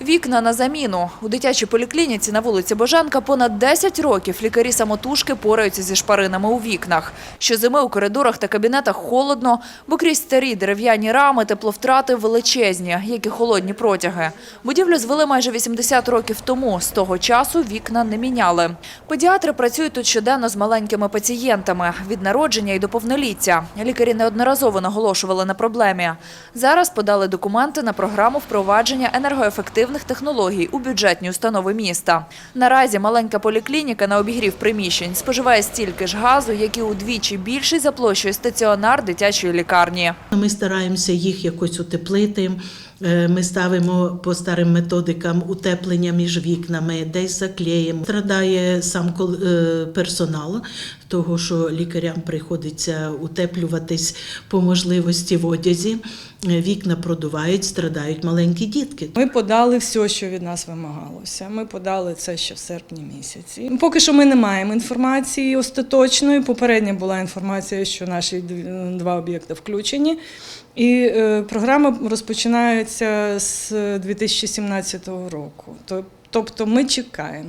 Вікна на заміну. У дитячій поліклініці на вулиці Боженка понад 10 років лікарі самотужки пораються зі шпаринами у вікнах. Щозими у коридорах та кабінетах холодно, бо крізь старі дерев'яні рами тепловтрати величезні, як і холодні протяги. Будівлю звели майже 80 років тому. З того часу вікна не міняли. Педіатри працюють тут щоденно з маленькими пацієнтами від народження і до повноліття. Лікарі неодноразово наголошували на проблемі. Зараз подали документи на програму впровадження енергоефективних технологій у бюджетні установи міста. Наразі маленька поліклініка на обігрів приміщень споживає стільки ж газу, як і удвічі більший за площею стаціонар дитячої лікарні. Ми стараємося їх якось утеплити. Е, Ми ставимо по старим методикам утеплення між вікнами, десь заклеїмо. Страдає сам е, персонал, того що лікарям приходиться утеплюватись по можливості в одязі. Е, Вікна продувають, страдають маленькі дітки. Ми подали все, що від нас вимагалося. Ми подали це ще в серпні місяці. Поки що ми не маємо інформації остаточної. Попередня була інформація, що наші два об'єкти включені. І програма розпочинається з 2017 року. Тобто ми чекаємо.